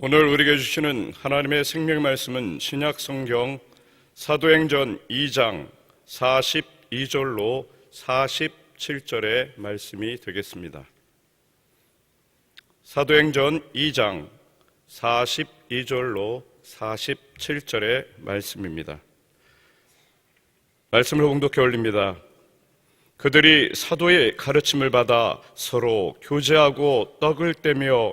오늘 우리에게 주시는 하나님의 생명 말씀은 신약 성경 사도행전 2장 42절로 47절의 말씀이 되겠습니다. 사도행전 2장 42절로 47절의 말씀입니다. 말씀을 공독해 올립니다. 그들이 사도의 가르침을 받아 서로 교제하고 떡을 떼며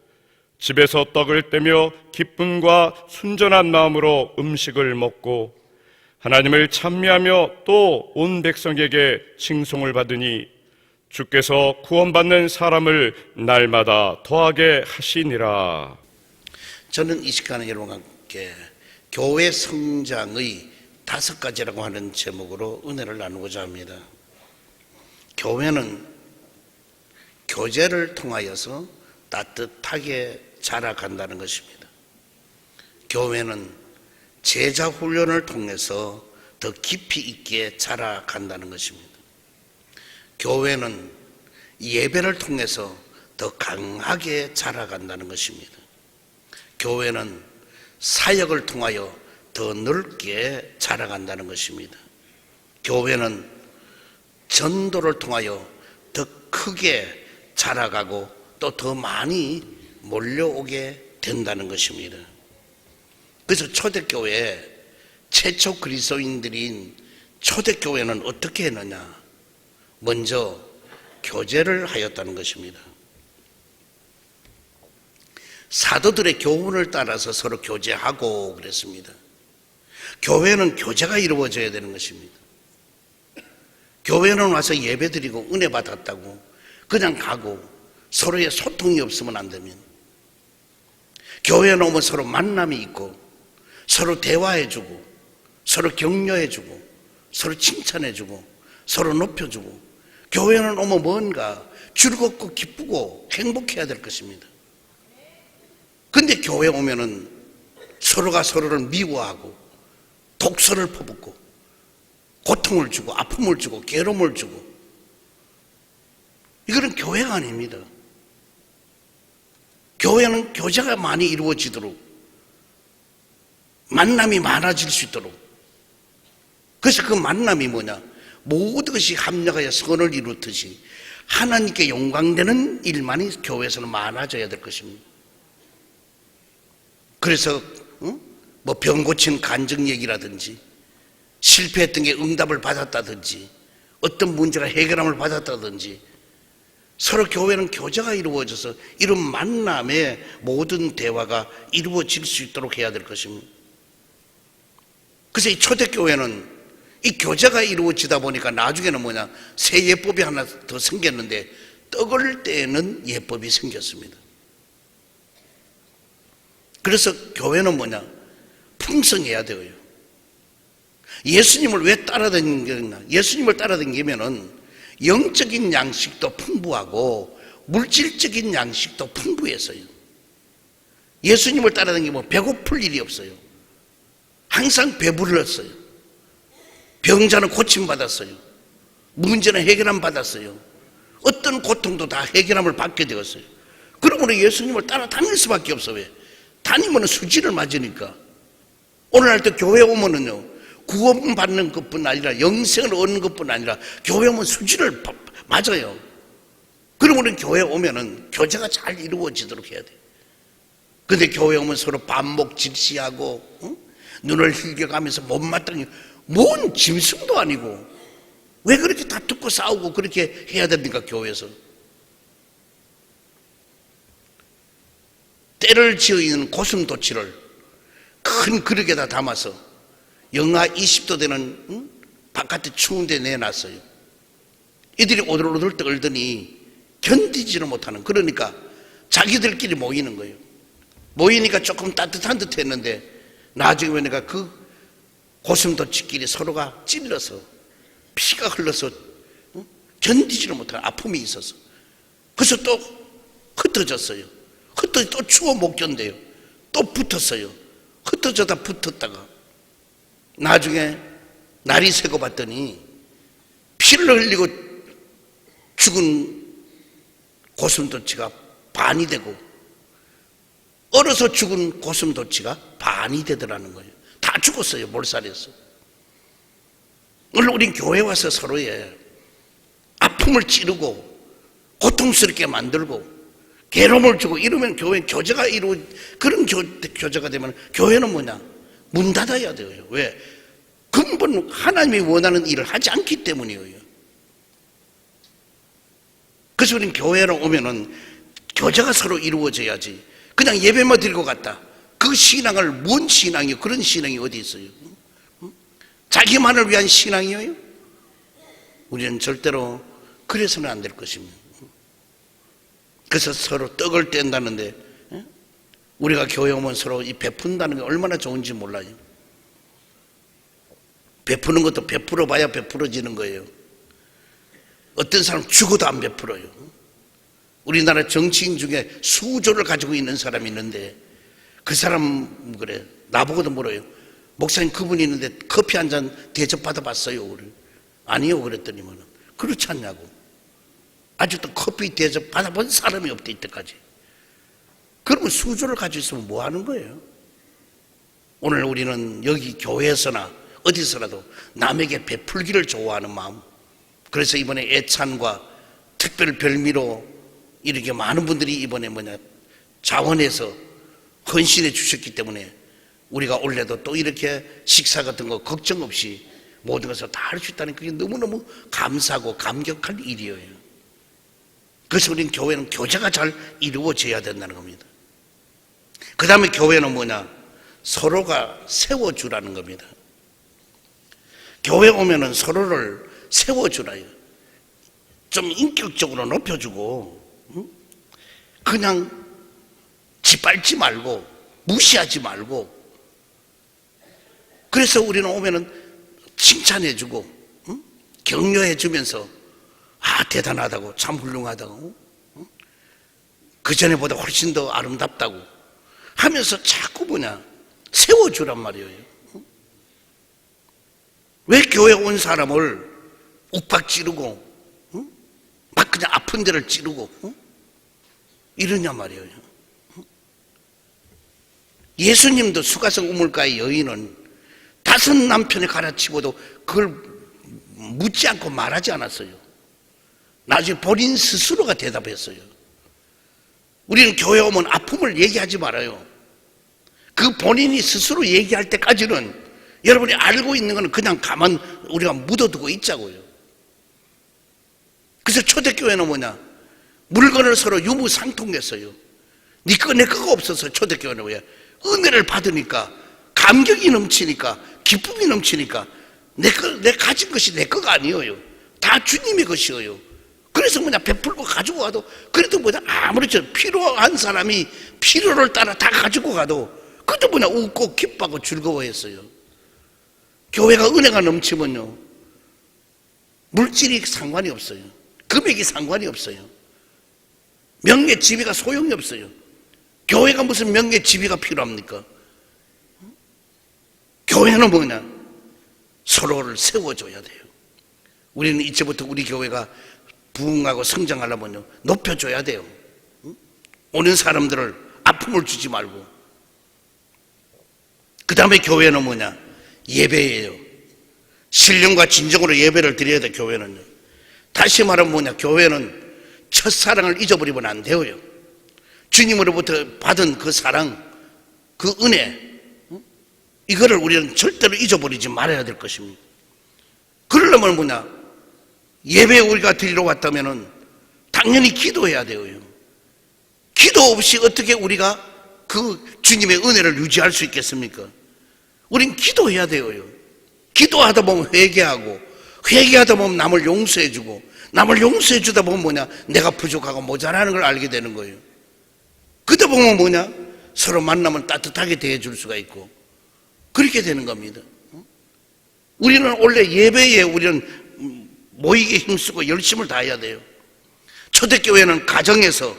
집에서 떡을 떼며 기쁨과 순전한 마음으로 음식을 먹고 하나님을 찬미하며 또 온 백성에게 칭송을 받으니 주께서 구원받는 사람을 날마다 더하게 하시니라. 저는 이 시간에 여러분과 함께 교회 성장의 다섯 가지라고 하는 제목으로 은혜를 나누고자 합니다. 교회는 교제를 통하여서 따뜻하게 자라간다는 것입니다. 교회는 제자 훈련을 통해서 더 깊이 있게 자라간다는 것입니다. 교회는 예배를 통해서 더 강하게 자라간다는 것입니다. 교회는 사역을 통하여 더 넓게 자라간다는 것입니다. 교회는 전도를 통하여 더 크게 자라가고 또 더 많이 몰려오게 된다는 것입니다. 그래서 초대교회 최초 그리스도인들인 초대교회는 어떻게 했느냐? 먼저 교제를 하였다는 것입니다. 사도들의 교훈을 따라서 서로 교제하고 그랬습니다. 교회는 교제가 이루어져야 되는 것입니다. 교회는 와서 예배 드리고 은혜 받았다고 그냥 가고 서로의 소통이 없으면 안 됩니다. 교회는 오면 서로 만남이 있고 서로 대화해주고 서로 격려해주고 서로 칭찬해주고 서로 높여주고 교회는 오면 뭔가 즐겁고 기쁘고 행복해야 될 것입니다. 근데 교회 오면은 서로가 서로를 미워하고 독서를 퍼붓고 고통을 주고 아픔을 주고 괴로움을 주고 이거는 교회가 아닙니다. 교회는 교제가 많이 이루어지도록 만남이 많아질 수 있도록 그래서 그 만남이 뭐냐 모든 것이 합력하여 선을 이루듯이 하나님께 영광되는 일만이 교회에서는 많아져야 될 것입니다. 그래서 어? 뭐병 고친 간증 얘기라든지 실패했던 게 응답을 받았다든지 어떤 문제가 해결함을 받았다든지 서로 교회는 교제가 이루어져서 이런 만남의 모든 대화가 이루어질 수 있도록 해야 될 것입니다. 그래서 이 초대교회는 이 교제가 이루어지다 보니까 나중에는 뭐냐 새 예법이 하나 더 생겼는데 떡을 떼는 예법이 생겼습니다. 그래서 교회는 뭐냐 풍성해야 되고요. 예수님을 왜 따라다니냐? 예수님을 따라다니면은 영적인 양식도 풍부하고 물질적인 양식도 풍부해서요. 예수님을 따라다니면 배고플 일이 없어요. 항상 배불렀어요. 병자는 고침받았어요. 문제는 해결함 받았어요. 어떤 고통도 다 해결함을 받게 되었어요. 그러므로 예수님을 따라다닐 수밖에 없어요. 왜? 다니면 수지를 맞으니까. 오늘날 때 교회 오면은요, 구원받는 것뿐 아니라 영생을 얻는 것뿐 아니라 교회 오면 수지를 맞아요. 그러면 교회 오면은 교제가 잘 이루어지도록 해야 돼. 근데 교회 오면 서로 반목 질시하고 응? 눈을 흘겨가면서 못마땅히 뭔 짐승도 아니고 왜 그렇게 다투고 싸우고 그렇게 해야 됩니까 교회에서? 때를 지어 있는 고슴도치를 큰 그릇에다 담아서 영하 20도 되는 응? 바깥에 추운데 내놨어요. 이들이 오들오들 떨더니 견디지를 못하는 그러니까 자기들끼리 모이는 거예요. 모이니까 조금 따뜻한 듯 했는데 나중에 보니까 그 고슴도치끼리 서로가 찔러서 피가 흘러서 어? 견디지를 못할 아픔이 있어서 그래서 또 흩어졌어요. 흩어져 또 추워 못 견뎌요. 또 붙었어요. 흩어져다 붙었다가 나중에 날이 새고 봤더니 피를 흘리고 죽은 고슴도치가 반이 되고 얼어서 죽은 고슴도치가 반이 되더라는 거예요. 다 죽었어요. 몰살에서. 오늘 우린 교회 와서 서로의 아픔을 찌르고 고통스럽게 만들고 괴로움을 주고 이러면 교회 교제가 이루 그런 교, 교제가 되면 교회는 뭐냐 문 닫아야 돼요. 왜 근본 하나님이 원하는 일을 하지 않기 때문이에요. 그래서 우리는 교회로 오면은 교제가 서로 이루어져야지. 그냥 예배만 드리고 갔다. 그 신앙을 뭔 신앙이요? 그런 신앙이 어디 있어요? 응? 자기만을 위한 신앙이에요? 우리는 절대로 그래서는 안 될 것입니다. 그래서 서로 떡을 뗀다는데 응? 우리가 교회 오면 서로 이 베푼다는 게 얼마나 좋은지 몰라요. 베푸는 것도 베풀어 봐야 베풀어지는 거예요. 어떤 사람 죽어도 안 베풀어요. 우리나라 정치인 중에 수조를 가지고 있는 사람이 있는데 그 사람 그래 나보고도 물어요. 목사님 그분이 있는데 커피 한 잔 대접 받아봤어요. 그래. 아니요 그랬더니만 그렇지 않냐고. 아직도 커피 대접 받아본 사람이 없대 이때까지. 그러면 수조를 가지고 있으면 뭐 하는 거예요? 오늘 우리는 여기 교회에서나 어디서라도 남에게 베풀기를 좋아하는 마음. 그래서 이번에 애찬과 특별 별미로 이렇게 많은 분들이 이번에 뭐냐 자원해서 헌신해 주셨기 때문에 우리가 올해도 또 이렇게 식사 같은 거 걱정 없이 모든 것을 다 할 수 있다는 그게 너무너무 감사하고 감격할 일이에요. 그래서 우리는 교회는 교제가 잘 이루어져야 된다는 겁니다. 그 다음에 교회는 뭐냐? 서로가 세워주라는 겁니다. 교회 오면은 서로를 세워주라요. 좀 인격적으로 높여주고, 응? 그냥 짓밟지 말고, 무시하지 말고, 그래서 우리는 오면은 칭찬해주고, 응? 격려해주면서, 아, 대단하다고, 참 훌륭하다고, 응? 그 전에보다 훨씬 더 아름답다고 하면서 자꾸 뭐냐, 세워주란 말이에요. 왜 교회 온 사람을 욱박 찌르고 응? 막 그냥 아픈 데를 찌르고 응? 이러냐 말이에요. 응? 예수님도 수가성 우물가의 여인은 다섯 남편을 갈아치고도 그걸 묻지 않고 말하지 않았어요. 나중에 본인 스스로가 대답했어요. 우리는 교회 오면 아픔을 얘기하지 말아요. 그 본인이 스스로 얘기할 때까지는 여러분이 알고 있는 거는 그냥 가만 우리가 묻어두고 있자고요. 그래서 초대교회는 뭐냐? 물건을 서로 유무상통했어요. 네거내 거가 없어서 초대교회는 왜? 은혜를 받으니까 감격이 넘치니까 기쁨이 넘치니까 내 거, 내 가진 것이 내 거가 아니에요. 다 주님의 것이에요. 그래서 뭐냐 베풀고 가지고 가도 그래도 뭐냐 아무리 저 필요한 사람이 필요를 따라 다 가지고 가도 그래도 뭐냐 웃고 기뻐하고 즐거워했어요. 교회가 은혜가 넘치면요. 물질이 상관이 없어요. 금액이 상관이 없어요. 명예 지위가 소용이 없어요. 교회가 무슨 명예 지위가 필요합니까? 교회는 뭐냐? 서로를 세워줘야 돼요. 우리는 이제부터 우리 교회가 부흥하고 성장하려면요. 높여줘야 돼요. 오는 사람들을 아픔을 주지 말고. 그 다음에 교회는 뭐냐? 예배예요. 신령과 진정으로 예배를 드려야 돼, 교회는요. 다시 말하면 뭐냐, 교회는 첫사랑을 잊어버리면 안 돼요. 주님으로부터 받은 그 사랑, 그 은혜, 응? 이거를 우리는 절대로 잊어버리지 말아야 될 것입니다. 그러려면 뭐냐, 예배 우리가 드리러 왔다면은 당연히 기도해야 돼요. 기도 없이 어떻게 우리가 그 주님의 은혜를 유지할 수 있겠습니까? 우린 기도해야 돼요. 기도하다 보면 회개하고 회개하다 보면 남을 용서해 주고 남을 용서해 주다 보면 뭐냐 내가 부족하고 모자라는 걸 알게 되는 거예요. 그러다 보면 뭐냐 서로 만나면 따뜻하게 대해 줄 수가 있고 그렇게 되는 겁니다. 우리는 원래 예배에 우리는 음, 모이게 힘쓰고 열심을 다해야 돼요. 초대교회는 가정에서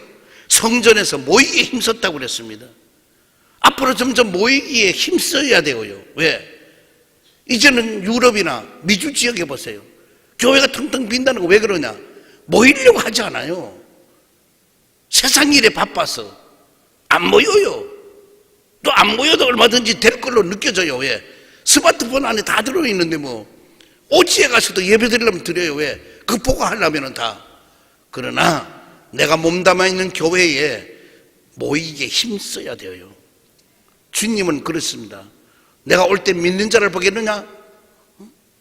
성전에서 모이기에 힘썼다고 그랬습니다. 앞으로 점점 모이기에 힘써야 돼요. 왜? 이제는 유럽이나 미주 지역에 보세요. 교회가 텅텅 빈다는 거 왜 그러냐? 모이려고 하지 않아요. 세상 일에 바빠서 안 모여요. 또 안 모여도 얼마든지 될 걸로 느껴져요. 왜? 스마트폰 안에 다 들어있는데 뭐 오지에 가서도 예배 드리려면 드려요. 왜? 그 보고 하려면 다. 그러나 내가 몸담아 있는 교회에 모이게 힘써야 돼요. 주님은 그렇습니다. 내가 올 때 믿는 자를 보겠느냐?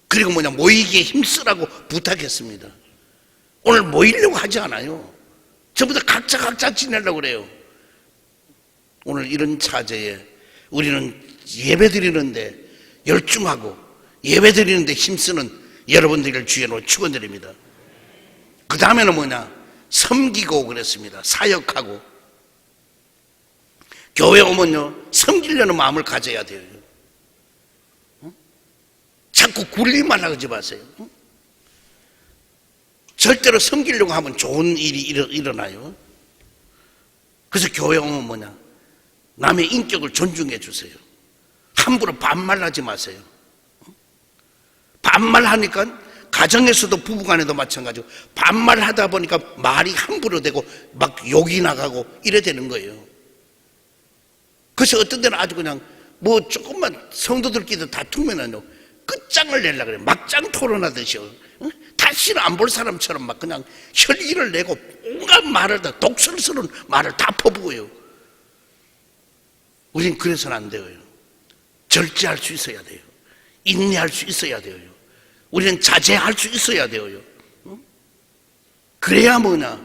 그리고 뭐냐 모이기에 힘쓰라고 부탁했습니다. 오늘 모이려고 하지 않아요. 전부 다 각자 각자 지내려고 그래요. 오늘 이런 차제에 우리는 예배 드리는데 열중하고 예배 드리는데 힘쓰는 여러분들을 주의로 축원드립니다. 그 다음에는 뭐냐? 섬기고 그랬습니다. 사역하고. 교회 오면요, 섬기려는 마음을 가져야 돼요. 어? 자꾸 굴리만 하지 마세요. 어? 절대로 섬기려고 하면 좋은 일이 일어, 일어 나요. 그래서 교회 오면 뭐냐? 남의 인격을 존중해 주세요. 함부로 반말하지 마세요. 어? 반말하니까 가정에서도 부부간에도 마찬가지고 반말하다 보니까 말이 함부로 되고 막 욕이 나가고 이래 되는 거예요. 그래서 어떤 데는 아주 그냥 뭐 조금만 성도들끼리 다투면은요 끝장을 내려 그래 막장 토론하듯이 어? 다시는 안 볼 사람처럼 막 그냥 혈기를 내고 온갖 말을 다 독설스러운 말을 다 퍼부어요. 우린 그래서는 안 돼요. 절제할 수 있어야 돼요. 인내할 수 있어야 돼요. 우리는 자제할 수 있어야 돼요. 어? 그래야 뭐냐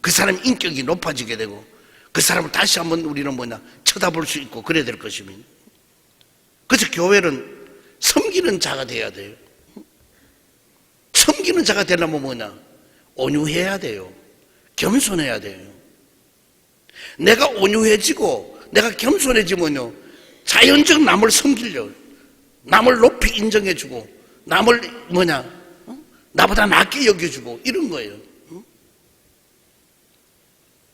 그 사람 인격이 높아지게 되고 그 사람을 다시 한번 우리는 뭐냐 쳐다볼 수 있고 그래야 될 것입니다. 그래서 교회는 섬기는 자가 돼야 돼요. 섬기는 자가 되려면 뭐냐 온유해야 돼요. 겸손해야 돼요. 내가 온유해지고 내가 겸손해지면요 자연적 남을 섬기려 남을 높이 인정해주고 남을 뭐냐 어? 나보다 낫게 여겨주고 이런 거예요. 어?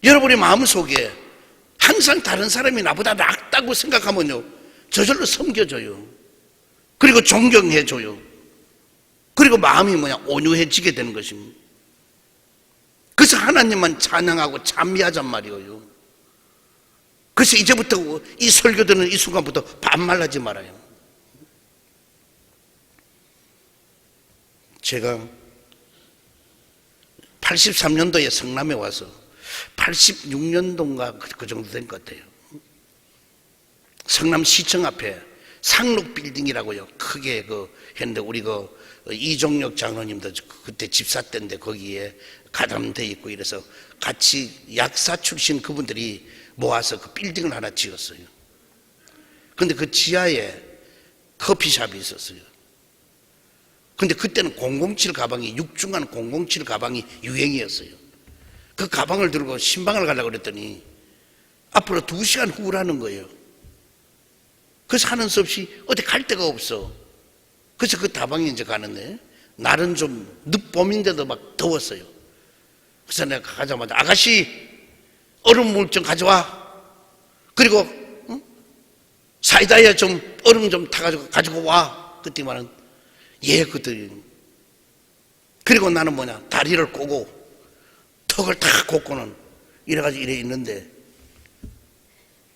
여러분의 마음속에 항상 다른 사람이 나보다 낫다고 생각하면요 저절로 섬겨줘요. 그리고 존경해줘요. 그리고 마음이 뭐냐 온유해지게 되는 것입니다. 그래서 하나님만 찬양하고 찬미하잔 말이에요. 그래서 이제부터 이 설교 듣는 이 순간부터 반말하지 말아요. 제가 83년도에 성남에 와서 86년도인가 그 정도 된 것 같아요. 성남시청 앞에 상록 빌딩이라고요. 크게 그 했는데 우리 그 이종혁 장로님도 그때 집사 때인데 거기에 가담돼 있고 이래서 같이 약사 출신 그분들이 모아서 그 빌딩을 하나 지었어요. 근데 그 지하에 커피숍이 있었어요. 근데 그때는 007 가방이 육중한 007 가방이 유행이었어요. 그 가방을 들고 신방을 가려고 그랬더니 앞으로 두 시간 후라는 거예요. 그래서 하는 수 없이 어디 갈 데가 없어. 그래서 그 다방에 이제 가는데 날은 좀 늦봄인데도 막 더웠어요. 그래서 내가 가자마자 아가씨 얼음 물 좀 가져와. 그리고 응? 사이다에 좀 얼음 좀 타가지고 가지고 와. 그때만은 예 그들. 그리고 나는 뭐냐 다리를 꼬고 턱을 탁 꽂고는 이래가지고 이래 있는데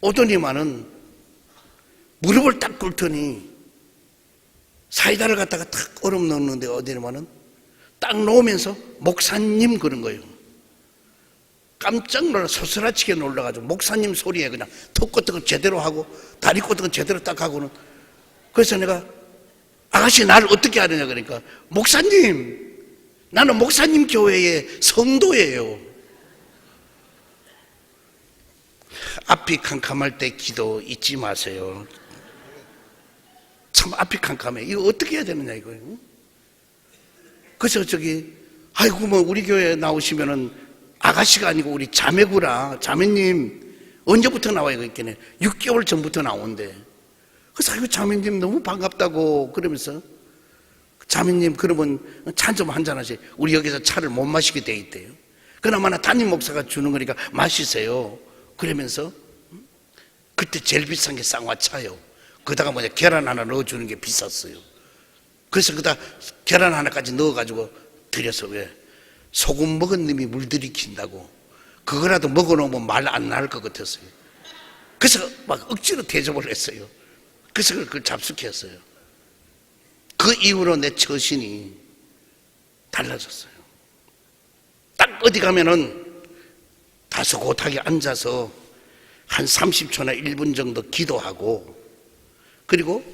오더니만은 무릎을 딱 꿇더니 사이다를 갖다가 탁 얼음 넣는데 어디냐면은 딱 놓으면서 목사님 그런 거예요. 깜짝 놀라 소스라치게 놀라가지고 목사님 소리에 그냥 턱 같은 거 제대로 하고 다리 같은 거 제대로 딱 하고는 그래서 내가 아가씨 나를 어떻게 하느냐 그러니까 목사님 나는 목사님 교회의 성도예요. 앞이 캄캄할 때 기도 잊지 마세요. 참 앞이 캄캄해. 이거 어떻게 해야 되느냐 이거예요. 그래서 저기 아이고 뭐 우리 교회 나오시면은 아가씨가 아니고 우리 자매구라 자매님 언제부터 나와요 그랬더니 6개월 전부터 나온대. 그래서 아이고 자매님 너무 반갑다고 그러면서 자매님 그러면 차 좀 한잔 하세요. 우리 여기서 차를 못 마시게 돼 있대요. 그나마나 담임 목사가 주는 거니까 마시세요. 그러면서 그때 제일 비싼 게 쌍화차요. 그다가 뭐냐 계란 하나 넣어주는 게 비쌌어요. 그래서 그다 계란 하나까지 넣어가지고 드려서 왜 소금 먹은 놈이 물들이킨다고 그거라도 먹어놓으면 말 안 나올 것 같았어요. 그래서 막 억지로 대접을 했어요. 그래서 그걸 잡숙했어요. 그 이후로 내 처신이 달라졌어요. 딱 어디 가면은 다소곳하게 앉아서 한 30초나 1분 정도 기도하고 그리고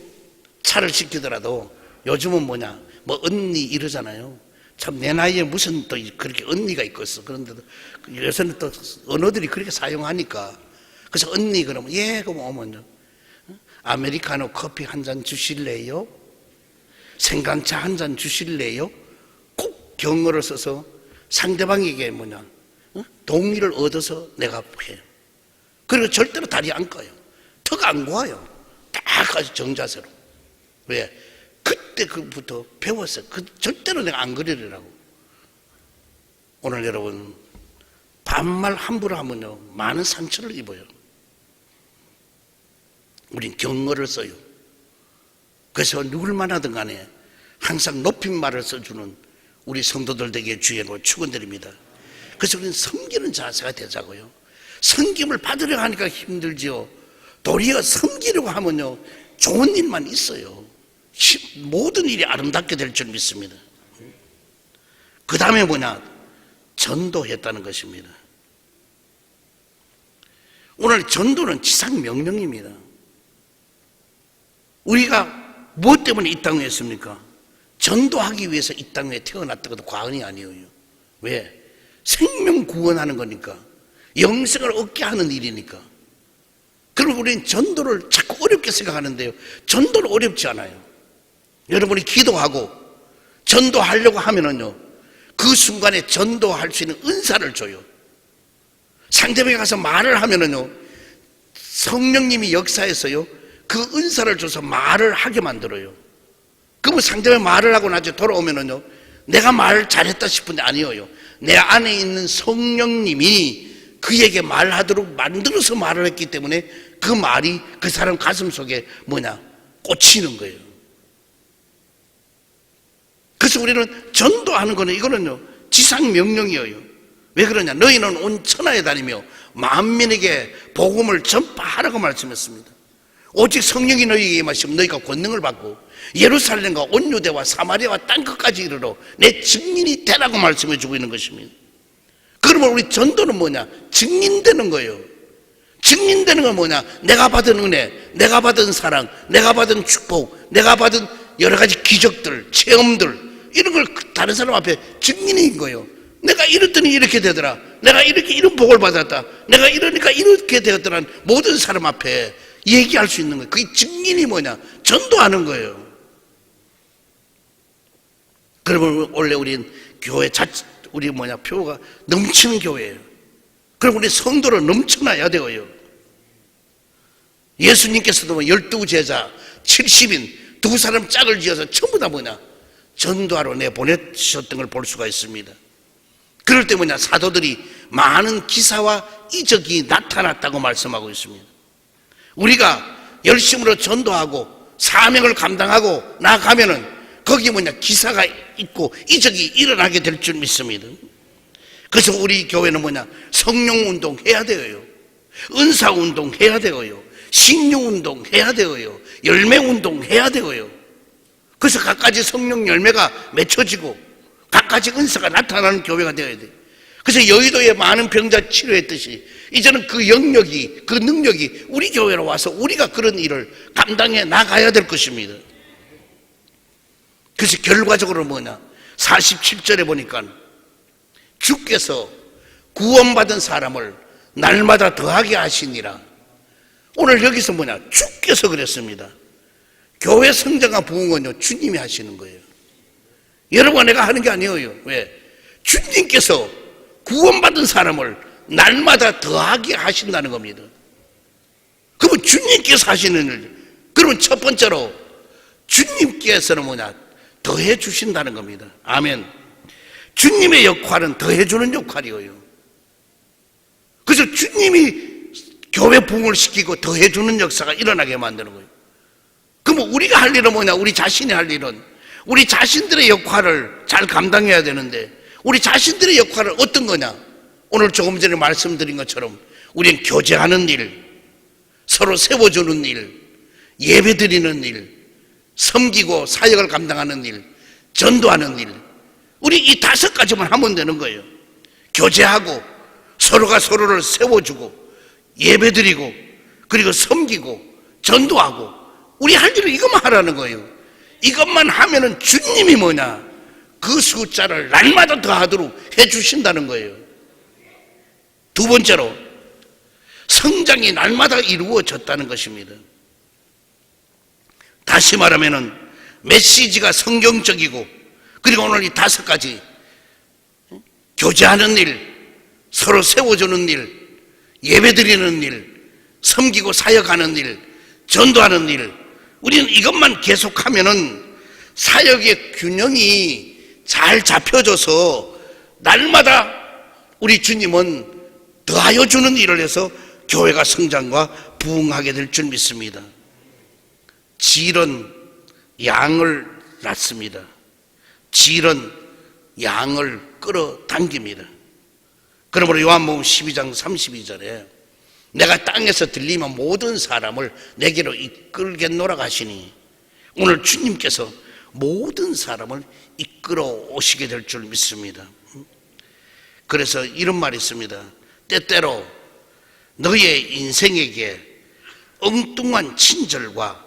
차를 시키더라도 요즘은 뭐냐 뭐 언니 이러잖아요. 참 내 나이에 무슨 또 그렇게 언니가 있겠어. 그런데도 요새는 또 언어들이 그렇게 사용하니까 그래서 언니 그러면 예 그럼 어머니 아메리카노 커피 한 잔 주실래요? 생강차 한 잔 주실래요? 꼭 경어를 써서 상대방에게 뭐냐 어? 동의를 얻어서 내가 해요. 그리고 절대로 다리 안 까요. 턱 안 고아요. 딱 아주 정자세로. 왜? 그때 그부터 배웠어요. 그 절대로 내가 안 그러리라고. 오늘 여러분 반말 함부로 하면요 많은 상처를 입어요. 우린 경어를 써요. 그래서 누굴 만나든 간에 항상 높임 말을 써주는 우리 성도들 되게 주의로 축원드립니다. 그래서 우리는 섬기는 자세가 되자고요. 섬김을 받으려 하니까 힘들지요. 도리어 섬기려고 하면요 좋은 일만 있어요. 시- 모든 일이 아름답게 될 줄 믿습니다. 그 다음에 뭐냐? 전도했다는 것입니다. 오늘 전도는 지상 명령입니다. 우리가 무엇 때문에 이 땅에 있습니까? 전도하기 위해서 이 땅에 태어났다고 도 과언이 아니에요. 왜? 생명 구원하는 거니까. 영생을 얻게 하는 일이니까. 그럼 우리는 전도를 자꾸 어렵게 생각하는데요. 전도는 어렵지 않아요. 여러분이 기도하고 전도하려고 하면은요. 그 순간에 전도할 수 있는 은사를 줘요. 상대방에 가서 말을 하면은요. 성령님이 역사에서요. 그 은사를 줘서 말을 하게 만들어요. 그러면 상대방이 말을 하고 나중에 돌아오면은요. 내가 말 잘했다 싶은데 아니에요. 내 안에 있는 성령님이 그에게 말하도록 만들어서 말을 했기 때문에 그 말이 그 사람 가슴 속에 뭐냐 꽂히는 거예요. 그래서 우리는 전도하는 거는 이거는요 지상 명령이에요. 왜 그러냐? 너희는 온 천하에 다니며 만민에게 복음을 전파하라고 말씀했습니다. 오직 성령이 너희에게 임하시면 너희가 권능을 받고 예루살렘과 온 유대와 사마리아와 땅 끝까지 이르러 내 증인이 되라고 말씀해 주고 있는 것입니다. 그러면 우리 전도는 뭐냐? 증인되는 거예요. 증인되는 건 뭐냐? 내가 받은 은혜, 내가 받은 사랑, 내가 받은 축복, 내가 받은 여러 가지 기적들, 체험들 이런 걸 다른 사람 앞에 증인인 거예요. 내가 이랬더니 이렇게 되더라. 내가 이렇게 이런 복을 받았다. 내가 이러니까 이렇게 되었더라. 모든 사람 앞에 얘기할 수 있는 거예요. 그게 증인이 뭐냐? 전도하는 거예요. 그러면 원래 우리는 교회 자 우리 뭐냐 표가 넘치는 교회예요. 그럼 우리 성도를 넘쳐나야 되어요. 예수님께서도 뭐 열두 제자 70인 두 사람 짝을 지어서 전부 다 뭐냐 전도하러 내 보내주셨던 걸 볼 수가 있습니다. 그럴 때 뭐냐 사도들이 많은 기사와 이적이 나타났다고 말씀하고 있습니다. 우리가 열심으로 전도하고 사명을 감당하고 나가면은 거기 뭐냐 기사가 있고 이적이 일어나게 될 줄 믿습니다. 그래서 우리 교회는 뭐냐 성령 운동 해야 되어요. 은사 운동 해야 되어요. 신유 운동 해야 되어요. 열매 운동 해야 되어요. 그래서 각가지 성령 열매가 맺혀지고 각가지 은사가 나타나는 교회가 되어야 돼. 그래서 여의도에 많은 병자 치료했듯이 이제는 그 영역이 그 능력이 우리 교회로 와서 우리가 그런 일을 감당해 나가야 될 것입니다. 그래서 결과적으로 뭐냐? 47절에 보니까 주께서 구원받은 사람을 날마다 더하게 하시니라. 오늘 여기서 뭐냐? 주께서 그랬습니다. 교회 성장과 부흥은요, 주님이 하시는 거예요. 여러분, 내가 하는 게 아니에요. 왜? 주님께서 구원받은 사람을 날마다 더하게 하신다는 겁니다. 그러면 주님께서 하시는 일, 그러면 첫 번째로 주님께서는 뭐냐? 더해 주신다는 겁니다. 아멘. 주님의 역할은 더해 주는 역할이에요. 그래서 주님이 교회 부흥을 시키고 더해 주는 역사가 일어나게 만드는 거예요. 그럼 우리가 할 일은 뭐냐? 우리 자신이 할 일은 우리 자신들의 역할을 잘 감당해야 되는데 우리 자신들의 역할은 어떤 거냐? 오늘 조금 전에 말씀드린 것처럼 우리는 교제하는 일, 서로 세워주는 일, 예배 드리는 일, 섬기고 사역을 감당하는 일, 전도하는 일. 우리 이 다섯 가지만 하면 되는 거예요. 교제하고 서로가 서로를 세워주고 예배 드리고 그리고 섬기고 전도하고 우리 할 일은 이것만 하라는 거예요. 이것만 하면은 주님이 뭐냐? 그 숫자를 날마다 더하도록 해 주신다는 거예요. 두 번째로 성장이 날마다 이루어졌다는 것입니다. 다시 말하면은 메시지가 성경적이고 그리고 오늘 이 다섯 가지 교제하는 일, 서로 세워주는 일, 예배 드리는 일, 섬기고 사역하는 일, 전도하는 일, 우리는 이것만 계속하면은 사역의 균형이 잘 잡혀져서 날마다 우리 주님은 더하여 주는 일을 해서 교회가 성장과 부흥하게 될 줄 믿습니다. 질은 양을 낳습니다. 질은 양을 끌어당깁니다. 그러므로 요한복음 12장 32절에 내가 땅에서 들리면 모든 사람을 내게로 이끌겠노라 하시니 오늘 주님께서 모든 사람을 이끌어 오시게 될 줄 믿습니다. 그래서 이런 말이 있습니다. 때때로 너의 인생에게 엉뚱한 친절과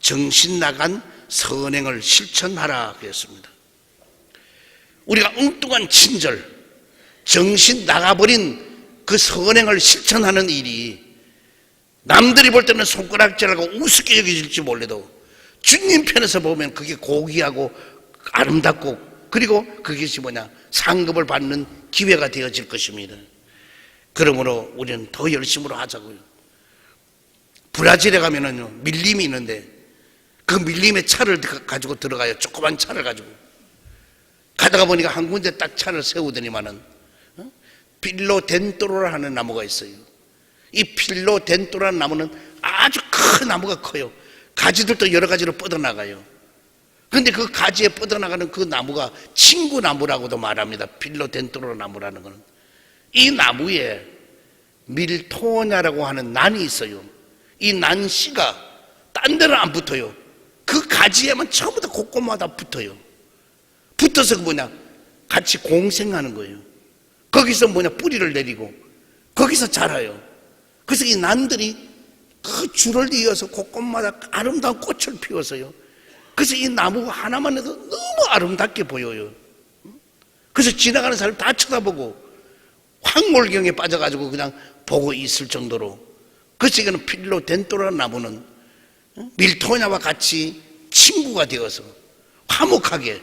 정신 나간 선행을 실천하라 그랬습니다. 우리가 엉뚱한 친절, 정신 나가버린 그 선행을 실천하는 일이 남들이 볼 때는 손가락질하고 우습게 여겨질지 몰라도 주님 편에서 보면 그게 고귀하고 아름답고 그리고 그것이 뭐냐 상급을 받는 기회가 되어질 것입니다. 그러므로 우리는 더 열심으로 하자고요. 브라질에 가면은요 밀림이 있는데 그 밀림의 차를 가지고 들어가요. 조그만 차를 가지고 가다가 보니까 한 군데 딱 차를 세우더니만은 어? 필로 덴토로라 하는 나무가 있어요. 이 필로 덴토라는 나무는 아주 큰 나무가 커요. 가지들도 여러 가지로 뻗어나가요. 그런데 그 가지에 뻗어나가는 그 나무가 친구 나무라고도 말합니다. 필로 덴토로 나무라는 거는. 이 나무에 밀토냐라고 하는 난이 있어요. 이 난 씨가 딴 데는 안 붙어요. 그 가지에만 다 곳곳마다 붙어요. 붙어서 그 뭐냐? 같이 공생하는 거예요. 거기서 뭐냐? 뿌리를 내리고 거기서 자라요. 그래서 이 난들이 그 줄을 이어서 곳곳마다 아름다운 꽃을 피워서요. 그래서 이 나무 하나만 해도 너무 아름답게 보여요. 그래서 지나가는 사람 다 쳐다보고 황몰경에 빠져가지고 그냥 보고 있을 정도로 그래서 이거는 필로 덴토라는 나무는 밀토냐와 같이 친구가 되어서 화목하게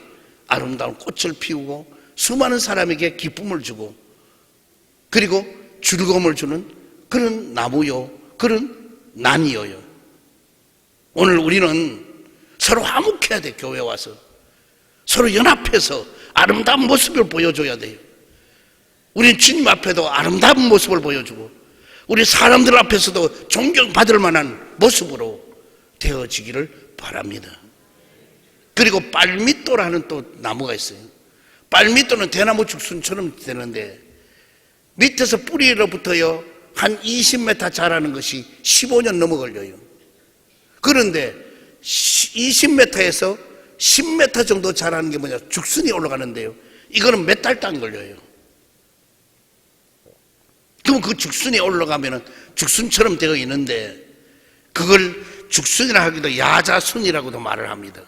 아름다운 꽃을 피우고 수많은 사람에게 기쁨을 주고 그리고 즐거움을 주는 그런 나무요 그런 난이어요. 오늘 우리는 서로 화목해야 돼 교회 와서. 서로 연합해서 아름다운 모습을 보여줘야 돼요 우리는 주님 앞에도 아름다운 모습을 보여주고 우리 사람들 앞에서도 존경받을 만한 모습으로 되어지기를 바랍니다. 그리고 빨미또라는 또 나무가 있어요. 빨미또는 대나무 죽순처럼 되는데 밑에서 뿌리로부터요 한 20m 자라는 것이 15년 넘어 걸려요. 그런데 20m에서 10m 정도 자라는 게 뭐냐 죽순이 올라가는데요. 이거는 몇 달도 안 걸려요. 그럼 그 죽순이 올라가면은 죽순처럼 되어 있는데 그걸 죽순이라 하기도 야자순이라고도 말을 합니다.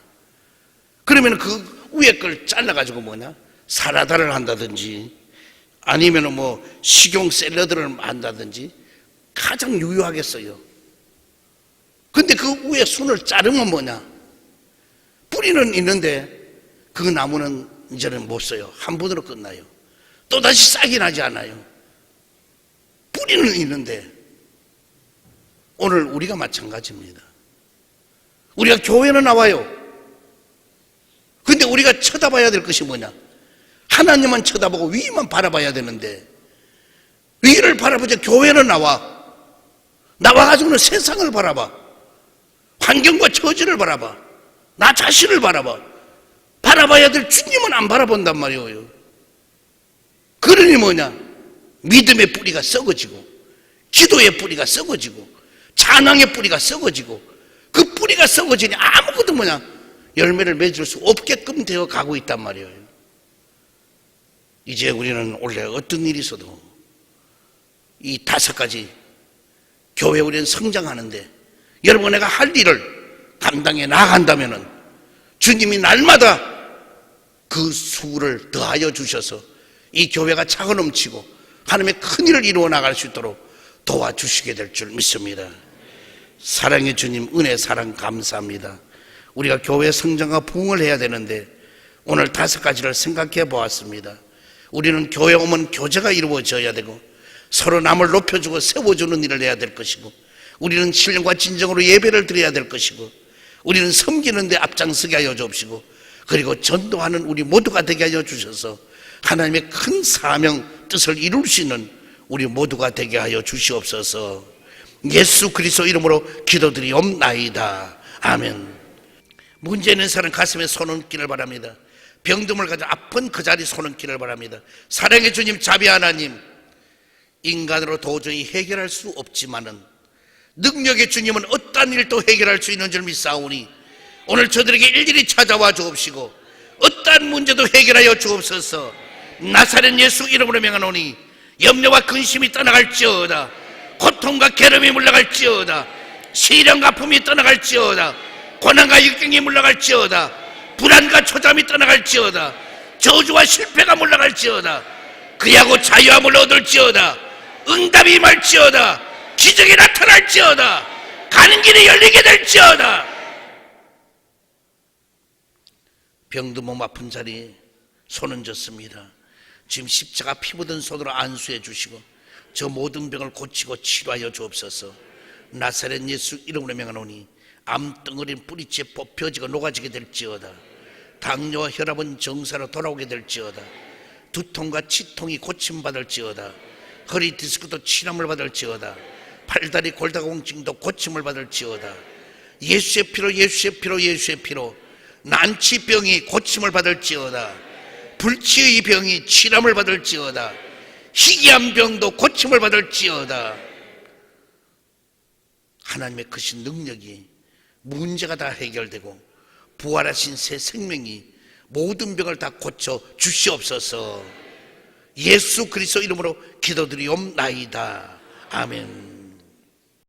그러면 그 위에 걸 잘라가지고 뭐냐 사라다를 한다든지 아니면 뭐 식용 샐러드를 한다든지 가장 유효하겠어요. 근데 그 위에 순을 자르면 뭐냐 뿌리는 있는데 그 나무는 이제는 못 써요. 한 번으로 끝나요. 또다시 싹이 나지 않아요. 뿌리는 있는데 오늘 우리가 마찬가지입니다. 우리가 교회는 나와요. 근데 우리가 쳐다봐야 될 것이 뭐냐? 하나님만 쳐다보고 위만 바라봐야 되는데 위를 바라보자. 교회로 나와. 나와가지고는 세상을 바라봐. 환경과 처지를 바라봐. 나 자신을 바라봐. 바라봐야 될 주님은 안 바라본단 말이에요. 그러니 뭐냐 믿음의 뿌리가 썩어지고 기도의 뿌리가 썩어지고 찬양의 뿌리가 썩어지고 그 뿌리가 썩어지니 아무것도 뭐냐? 열매를 맺을 수 없게끔 되어 가고 있단 말이에요. 이제 우리는 원래 어떤 일이 있어도 이 다섯 가지 교회 우리는 성장하는데 여러분 내가 할 일을 감당해 나간다면은 주님이 날마다 그 수를 더하여 주셔서 이 교회가 차고 넘치고 하나님의 큰 일을 이루어 나갈 수 있도록 도와주시게 될 줄 믿습니다. 사랑의 주님 은혜 사랑 감사합니다. 우리가 교회 성장과 부흥을 해야 되는데 오늘 다섯 가지를 생각해 보았습니다. 우리는 교회 오면 교제가 이루어져야 되고 서로 남을 높여주고 세워주는 일을 해야 될 것이고 우리는 신령과 진정으로 예배를 드려야 될 것이고 우리는 섬기는 데 앞장서게 하여 주옵시고 그리고 전도하는 우리 모두가 되게 하여 주셔서 하나님의 큰 사명 뜻을 이룰 수 있는 우리 모두가 되게 하여 주시옵소서. 예수 그리스도 이름으로 기도드리옵나이다. 아멘. 문제 있는 사람 가슴에 손 얹기를 바랍니다. 병듦을 가져 아픈 그 자리 손 얹기를 바랍니다. 사랑의 주님 자비 하나님. 인간으로 도저히 해결할 수 없지만은 능력의 주님은 어떠한 일도 해결할 수 있는 줄 믿사오니 오늘 저들에게 일일이 찾아와 주옵시고 어떠한 문제도 해결하여 주옵소서 나사렛 예수 이름으로 명하노니 염려와 근심이 떠나갈지어다. 고통과 괴로움이 물러갈지어다. 시련과 아픔이 떠나갈지어다. 고난과 역경이 물러갈지어다. 불안과 초잠이 떠나갈지어다. 저주와 실패가 물러갈지어다. 그리하고 자유함을 얻을지어다. 응답이 말지어다. 기적이 나타날지어다. 가는 길이 열리게 될지어다. 병도 몸 아픈 자리에 손은 졌습니다 지금 십자가 피 묻은 손으로 안수해 주시고 저 모든 병을 고치고 치료하여 주옵소서. 나사렛 예수 이름으로 명하노니 암덩어리는 뿌리째 뽑혀지고 녹아지게 될지어다. 당뇨와 혈압은 정사로 돌아오게 될지어다. 두통과 치통이 고침받을지어다. 허리 디스크도 치료을 받을지어다. 팔다리 골다공증도 고침을 받을지어다. 예수의 피로 예수의 피로 예수의 피로. 난치병이 고침을 받을지어다 불치의 병이 치료을 받을지어다. 희귀한 병도 고침을 받을지어다. 하나님의 크신 능력이 문제가 다 해결되고 부활하신 새 생명이 모든 병을 다 고쳐 주시옵소서. 예수 그리스도 이름으로 기도드리옵나이다. 아멘